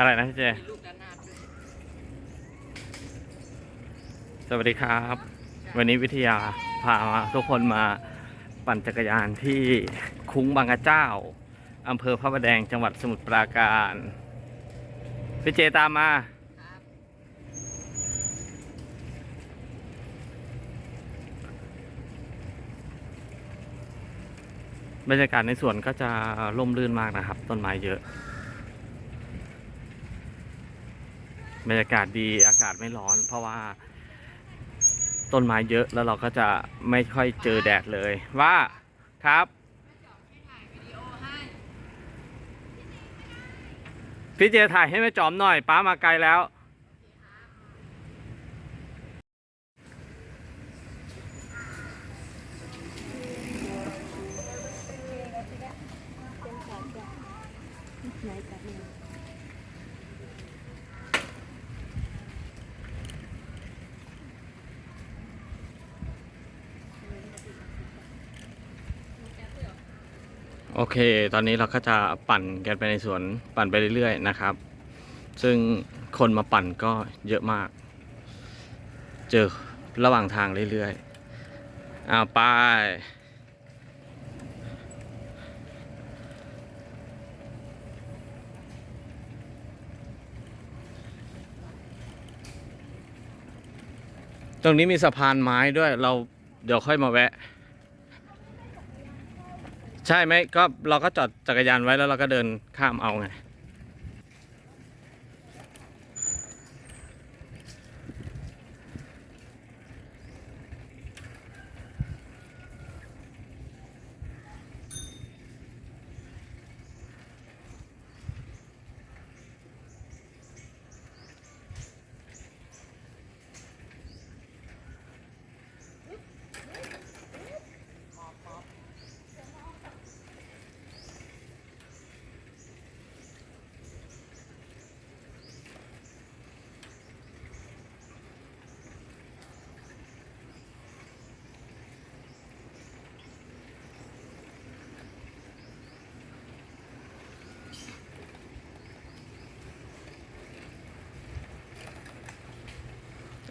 อะไรนะพี่เจ ลูกด้านหน้าด้วยสวัสดีครับ วันนี้วิทยาพาทุกคนมาปั่นจักรยานที่คุ้งบางกระเจ้าอำเภอพระประแดงจังหวัดสมุทรปราการพี่เจตามมา ครับบรรยากาศในสวนก็จะร่มรื่นมากนะครับ ต้นไม้เยอะ บรรยากาศดีอากาศไม่ร้อน เพราะว่า ต้นไม้เยอะแล้วเราก็จะไม่ค่อยเจอแดดเลย ว่าครับพี่เจถ่ายให้แม่จอมหน่อยป้ามาไกลแล้ว เค ตอนนี้เราก็จะปั่นกันไปในสวนปั่นไปเรื่อยๆนะครับ ซึ่งคนมาปั่นก็เยอะมาก เจอระหว่างทางเรื่อยๆอ้าวไปตรงนี้มีสะพานไม้ด้วยเราเดี๋ยวค่อยมาแวะ ใช่ไหมก็เราก็จอดจักรยานไว้แล้วเราก็เดินข้ามเอาไง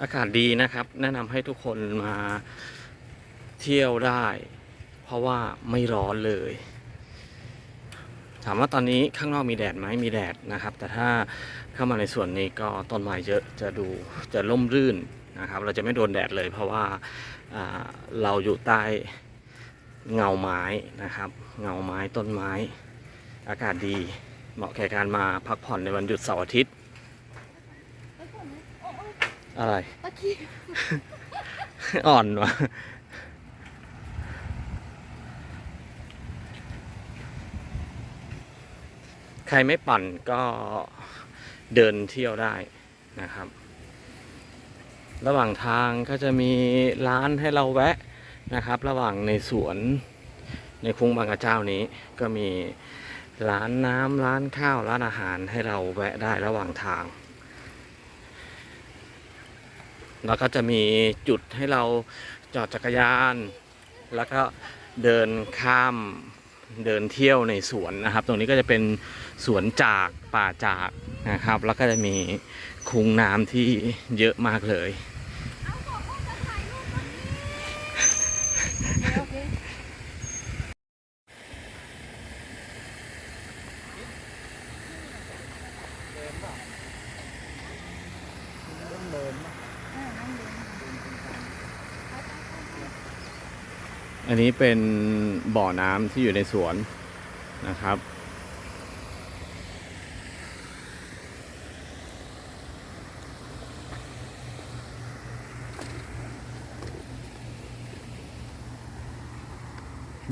อากาศดีนะครับ แนะนำให้ทุกคนมาเที่ยวได้ เพราะว่าไม่ร้อนเลย ถามว่าตอนนี้ข้างนอกมีแดดไหมมีแดดนะครับ แต่ถ้าเข้ามาในส่วนนี้ก็ต้นไม้เยอะจะดูจะร่มรื่นนะครับ เราจะไม่โดนแดดเลย เพราะว่าอ่าเราอยู่ใต้เงาไม้นะครับ เงาไม้ต้นไม้ อากาศดี เหมาะแก่การมาพักผ่อนในวันหยุดเสาร์อาทิตย์ อะไร ตะกี้อ่อนวะใครไม่ปั่นก็เดินเที่ยวได้นะครับ ระหว่างทางก็จะมีร้านให้เราแวะนะครับ ระหว่างในสวนในคุ้งบางกระเจ้านี้ก็มีร้านน้ำร้านข้าวร้านอาหารให้เราแวะได้ระหว่างทาง แล้วก็จะมีจุดให้เราจอดจักรยาน แล้วก็เดินข้ามเดินเที่ยวในสวนนะครับ ตรงนี้ก็จะเป็นสวนจากป่าจากนะครับ แล้วก็จะมีคุงน้ำที่เยอะมากเลย นนี้เป็นบ่อน้ำที่อยู่ในสวนนะครับ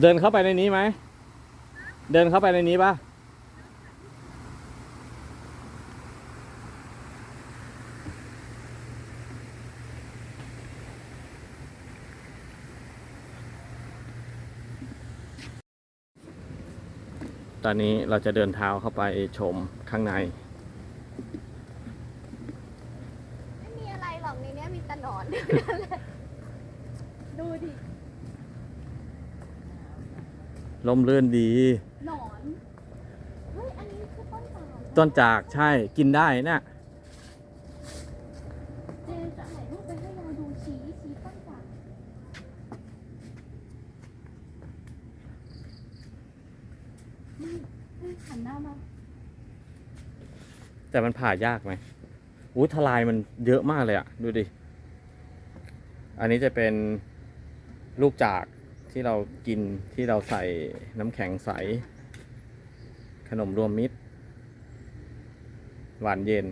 เดินเข้าไปในนี้ไหม เดินเข้าไปในนี้ปะ ตอนนี้เราจะเดินเท้าเข้าไปชมข้างใน ไม่มีอะไรหรอกในเนี้ยมีแต่หนอน ดูดิร่มรื่นดี หนอน เฮ้ย อันนี้คือต้นจากต้นจากใช่กินได้นะ เจถ่ายรูปไปให้เราดูชี้ชี้ต้นจากนี่นี่ หันหน้ามาแต่มันผ่ายากไหมอู้ทลายมันเยอะมากเลยอะดูดิ อันนี้จะเป็นลูกจากที่เรากินที่เราใส่น้ำแข็งใส ขนมรวมมิตร หวานเย็น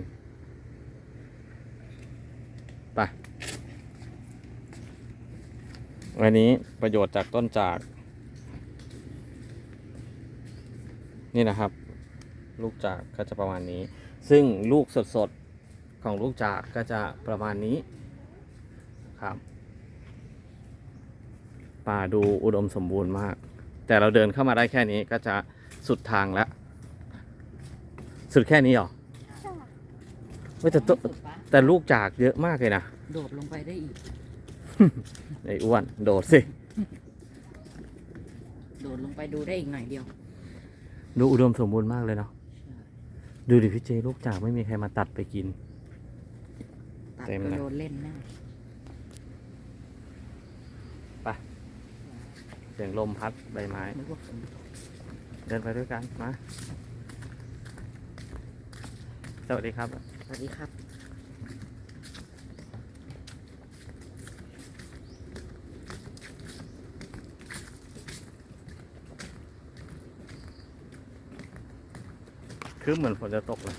ไปวันนี้ประโยชน์จากต้นจาก นี่นะครับ ลูกจากก็จะประมาณนี้ ซึ่งลูกสดๆของลูกจากก็จะประมาณนี้ครับป่าดูอุดมสมบูรณ์มาก แต่เราเดินเข้ามาได้แค่นี้ก็จะสุดทางแล้ว สุดแค่นี้เหรอค่ะเว้ยแต่ต้นสุดปะแต่ลูกจากเยอะมากเลยนะ โดดลงไปได้อีก ไอ้อ้วน โดดสิ โดดลงไปดูได้อีกหน่อยเดียว ดูอุดมสมบูรณ์มากเลยเนาะดูดิพี่เจลูกจากไม่มีใครมาตัดไปกิน ตัดเต็มก็เลยโดนเล่นแน่เสียงลมพัดใบไม้ นึกว่าฝนตกเดินไปด้วยกันมาสวัสดีครับ สวัสดีครับ คือเหมือนฝนจะตกเลย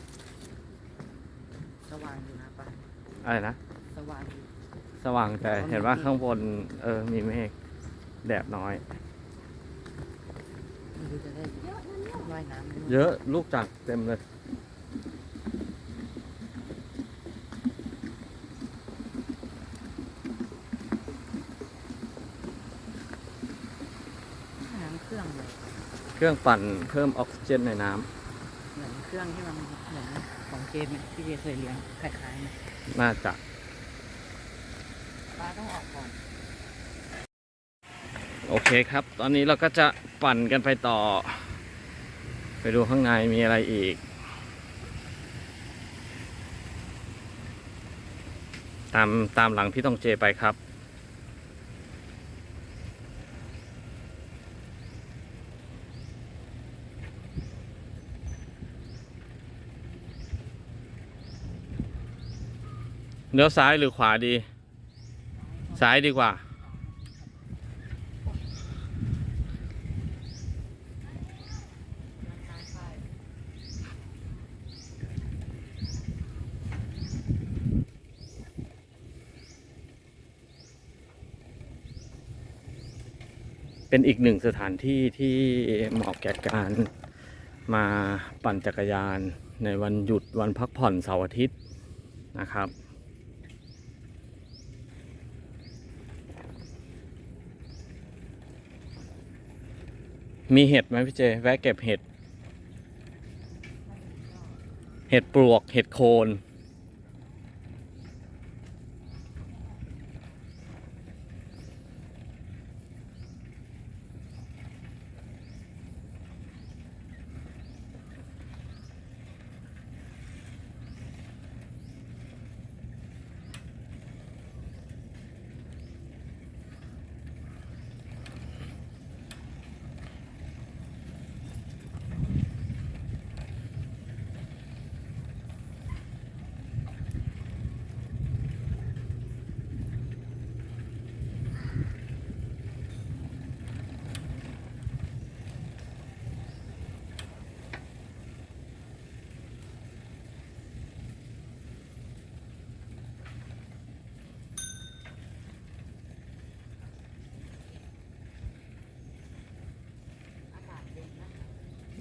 สว่างอยู่นะปะอะไรนะ สว่างอยู่สว่างแต่แล้วก็มีเห็นว่าเมฆข้างบน เออ มีเมฆ แดดน้อย ไม่รู้จะได้เยอะนะเนี่ยว่ายน้ำไหมเยอะลูกจากเต็มเลย น้ำเครื่องเลยเครื่องปั่นเพิ่มออกซิเจนในน้ำเหมือนเค รื่องที่มันเหมือนของเกมที่เจเคยเลี้ยงคล้ายๆนะน่าจะปลาต้องออกก่อน โอเคครับ ตอนนี้เราก็จะปั่นกันไปต่อ ไปดูข้างในมีอะไรอีก ตามตามหลังพี่ต้องเจไปครับ เลี้ยวซ้ายหรือขวาดี ซ้ายดีกว่า เป็นอีกหนึ่งสถานที่ที่เหมาะแก่การมาปั่นจักรยานในวันหยุดวันพักผ่อนเสาร์อาทิตย์นะครับ มีเห็ดไหมพี่เจ แวะเก็บเห็ด เห็ดปลวก เห็ดโคน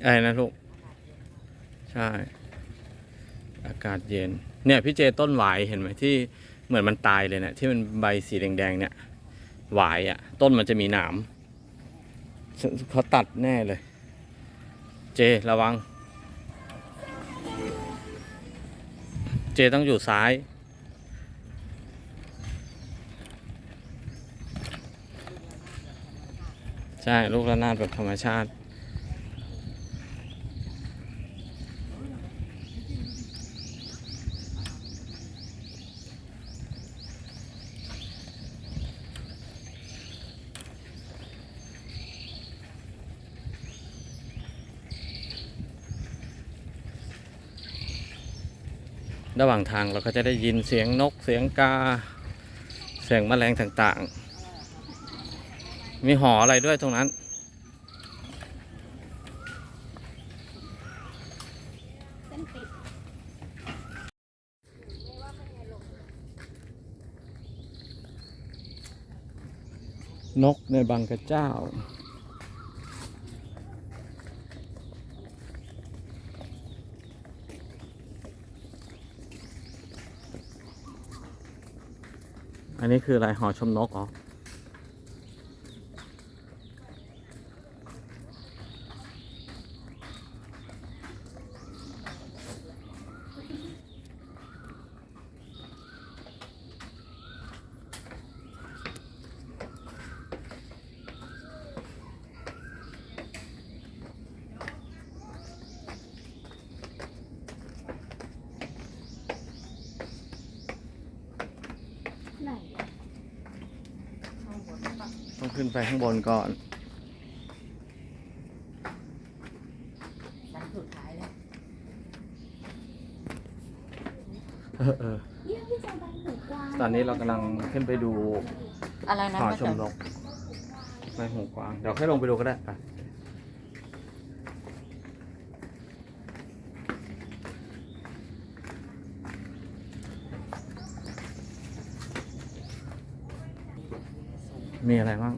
อะไรนะลูก ใช่ อากาศเย็น เนี่ยพี่เจต้นหวายเห็นไหมที่เหมือนมันตายเลยเนะี่ยที่มันใบสีแดงๆเนี่ย หวายอะ่ะ ต้นมันจะมีหนามเขาตัดแน่เลย เจระวัง เจต้องอยู่ซ้ายใช่ ลูกระนาดแบบธรรมชาติ ระหว่างทางเราก็จะได้ยินเสียงนกเสียงกา เสียงแมลงต่างๆ มีหออะไรด้วยตรงนั้น นกในบางกระเจ้า อันนี้คืออะไรหอชมนกเหรอ ไหน ต้อง ขึ้นไปข้างบนก่อน ชั้นสุดท้ายแล้วเออเออเยี่ยมที่จะไปหูกวางตอนนี้เรากำลังขึ้นไปดูอะไรนะหอป้าชมแตนนกไปหูกวาง เดี๋ยวค่อยลงไปดูก็ได้ไป มีอะไรบ้าง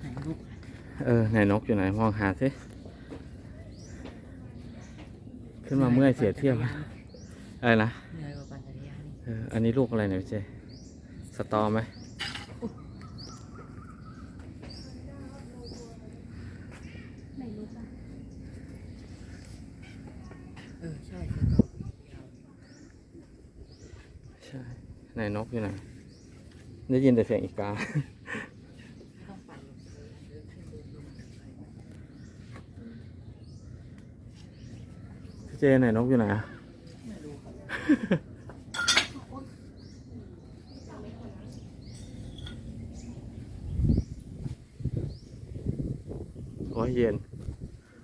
ไหนลูกเออไหนนกอยู่ไหนมองหาสิขึ้นมาเมื่อยเสียเที่ยวไหมอะไรนะเหนื่อยกว่าปั่นจักรยานนี่เอออันนี้ลูกอะไรเนี่ยพี่เจสตอไหมไหนรู้จักเออ ใช่คือก็ใช่ไหนนกอยู่ไหนได้ยินแต่เสียงอีกา ไม่ต้องปั่นหรอกเดินขึ้นเดินลง พี่ เจไหนนกอยู่ไหนอะไม่รู้ครับโอ้ยเย็น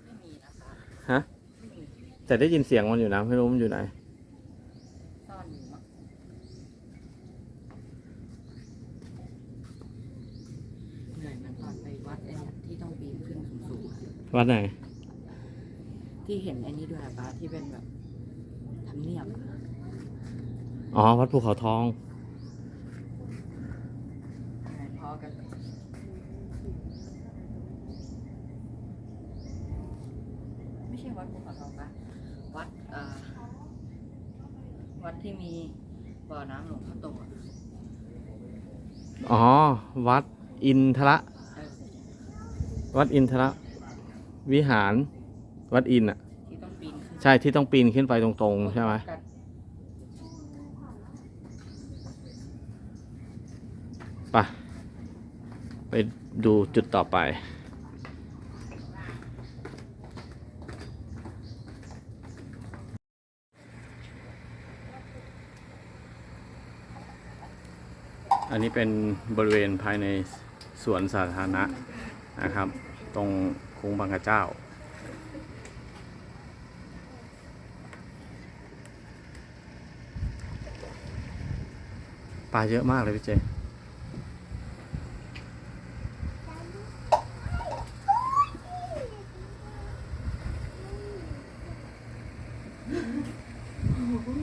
ไม่มีนะคะฮะไม่มีแต่ได้ยินเสียงมันอยู่นะ ไม่รู้มันอยู่ไหน ซ่อนอยู่มั้งเหนื่อยเหมันตอนไปวัดไอ้เนี่ยที่ต้องปีนขึ้นสูงๆอะ วัดไหน ที่เห็นไอ้นี่ด้วยอะป้าที่เป็นแบบทำเนียบอะอ๋อ วัดภูเขาทองไหนพอกันเลยไม่ใช่วัดภูเขาทองปะวัดเอ่อวัดที่มีบ่อน้ำหลวงพ่อโตอะอ๋อ วัดอินทระ เออ วัดอินทระ วิหาร วัดอินอะ ที่ต้องปีนขึ้นใช่ที่ต้องปีนขึ้นไปตรงๆ ใช่ไหมกันไปไปดูจุดต่อไป อันนี้เป็นบริเวณภายในสวนสาธารณะนะครับ ตรงคุ้งบางกระเจ้า ลาเยอะมากเลยพี่เจเ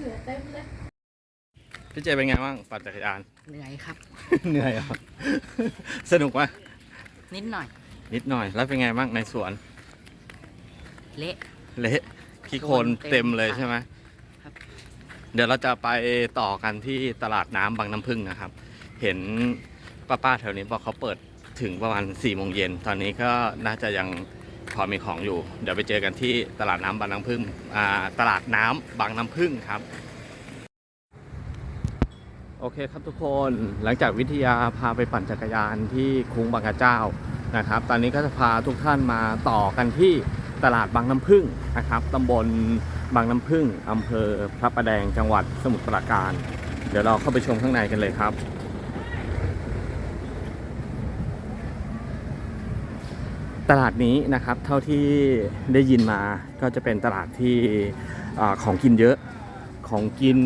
หลือเต็มเลยพี่เจเป็นไงบ้างปั่นจักรยาน เหนื่อยครับ เหนื่อยเหรอ สนุกไหมนิดหน่อย นิดหน่อยแล้วเป็นไงบ้างในสวน เละ เละขี้โคลนโคลนเต็เต็มมเลยค่ะใช่ไหมครับ เดี๋ยวเราจะไปต่อกันที่ตลาดน้ำบางน้ำพึ่งนะครับ เห็นป้าๆแถวนี้บอกเขาเปิดถึงประมาณ4ี่โมงเย็น ตอนนี้ก็น่าจะยังพอมีของอยู่ เดี๋ยวไปเจอกันที่ตลาดน้ำบางน้ำพึ่งตลาดน้ำบางน้ำพึ่งครับ โอเคครับทุกคน หลังจากวิทยาพาไปปั่นจักรยานที่คุ้งบางกระเจ้านะครับ ตอนนี้ก็จะพาทุกท่านมาต่อกันที่ตลาดบางน้ำพึ่งนะครับตำบล บางน้ำพึ่งอำเภอพระประแดงจังหวัดสมุทรปราการ เดี๋ยวเราเข้าไปชมข้างในกันเลยครับ ตลาดนี้นะครับเท่าที่ได้ยินมาก็จะเป็นตลาดที่ของกินเยอะของกิน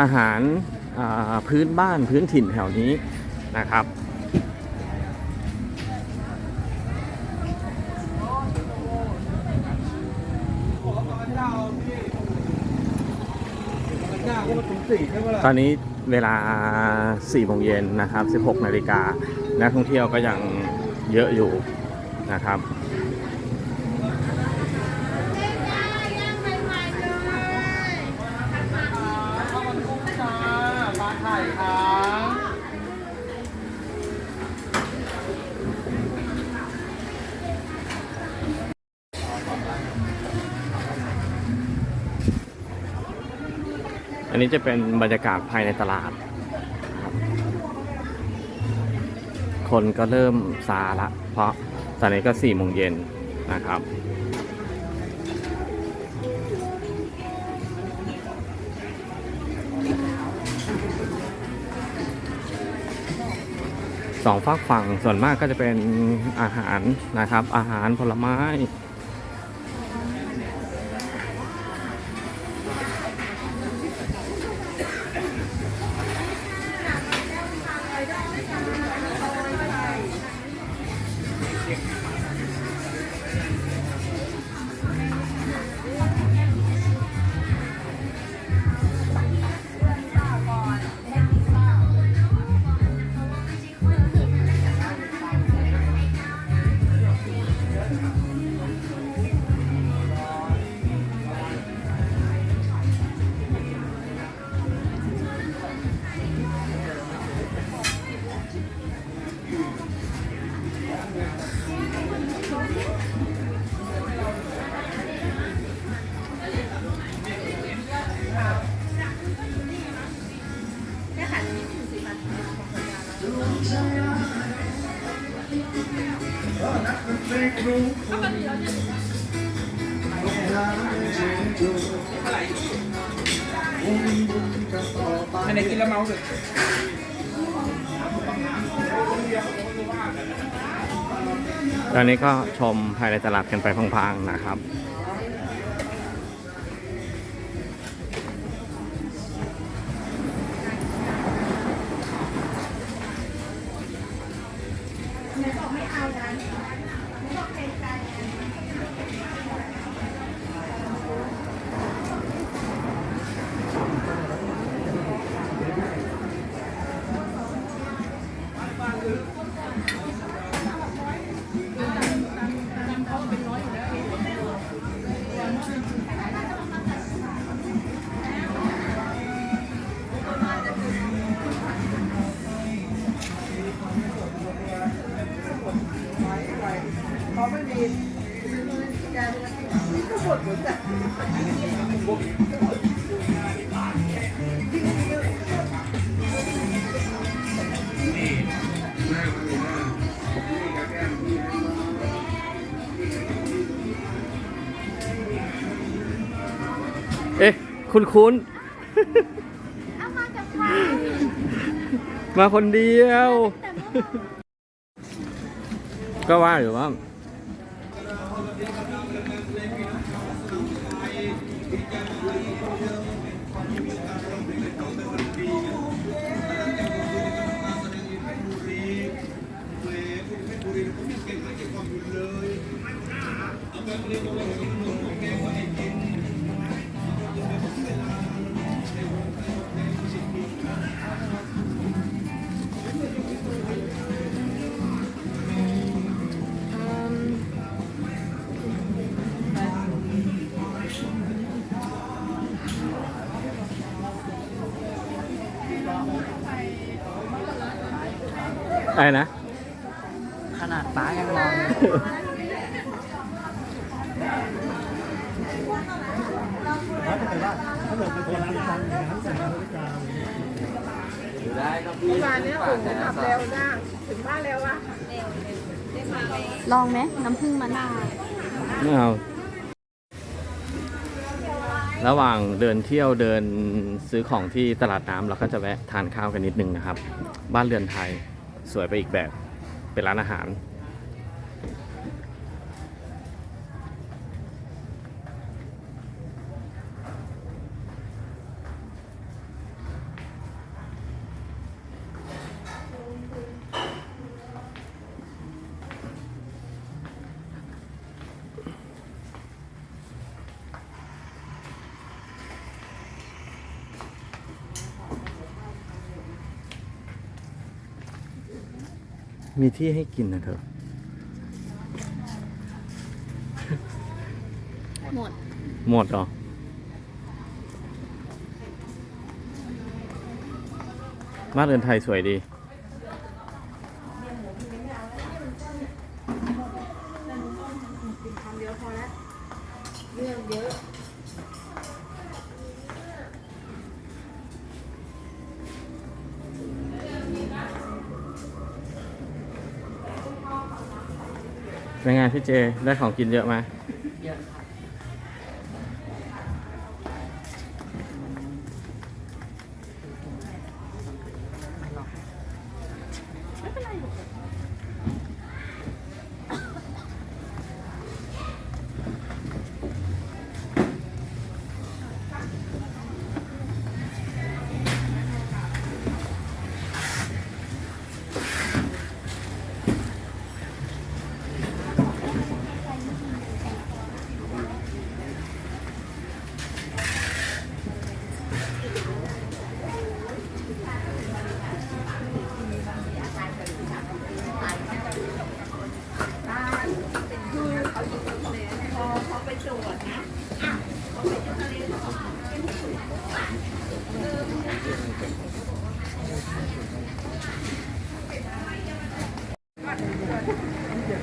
อาหารพื้นบ้านพื้นถิ่นแถวนี้นะครับ ตอนนี้เวลา4โมงเย็นนะครับ 16 นาฬิกา นักท่องเที่ยวก็ยังเยอะอยู่นะครับ นนี้จะเป็นบรรยากาศภายในตลาดครับคนก็เริ่มซาละ เพราะตอนนี้ก็4โมงเย็นนะครับสองฝากฝั่งส่วนมากก็จะเป็นอาหารนะครับ อาหารผลไม้ ตอนนี้ก็ชมภายในตลาดกันไปพังๆนะครับ เอ๊ะ คุณคุณเอามากับใครมาคนเดียว แต่เมื่อวานก็ว่าอยู่ว่า อะไรนะ ขนาดป้ายังมอง ลองไหมน้ำผึ้งมะนาวไม่เอา ระหว่างเดินเที่ยวเดินซื้อของที่ตลาดน้ำเราก็จะแวะทานข้าวกันนิดนึงนะครับ บ้านเรือนไทยสวยไปอีกแบบเป็นร้านอาหาร มีที่ให้กินนะเธอ หมด หมดเหรอบ้านเรือนไทยสวยดี เป็นไงพี่เจได้ของกินเยอะไหม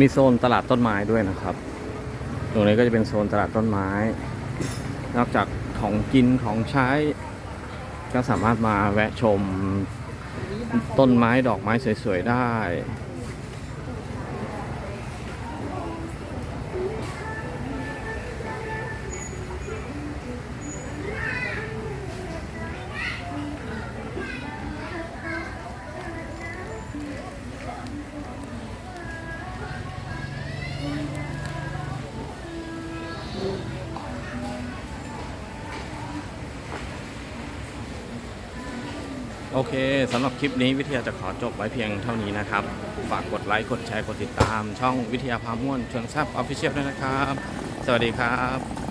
มีโซนตลาดต้นไม้ด้วยนะครับ ตรงนี้ก็จะเป็นโซนตลาดต้นไม้ นอกจากของกินของใช้ ก็สามารถมาแวะชมต้นไม้ดอกไม้สวยๆได้ สำหรับคลิปนี้วิทยาจะขอจบไว้เพียงเท่านี้นะครับ ฝากกดไลค์ กดแชร์ กดติดตาม ช่องวิทยาพาม่วนเชิงแซบออฟฟิเชียลด้วยนะครับ สวัสดีครับ